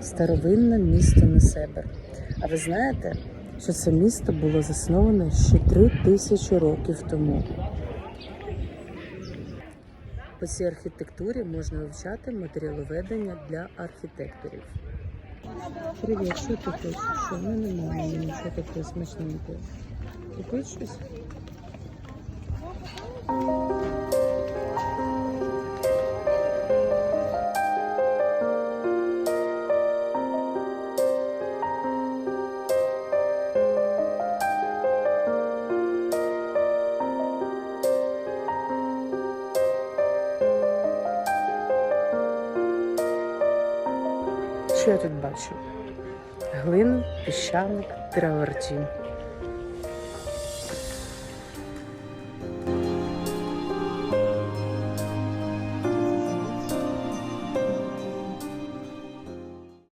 старовинне місто Несебер. А ви знаєте, що це місто було засноване ще три тисячі років тому. По цій архітектурі можна вивчати матеріаловедення для архітекторів. Привіт, що ти хочеш? Що в мене немає нічого такого смачненького. Купить щось? Що я тут бачу? Глину, піщаник, траверті.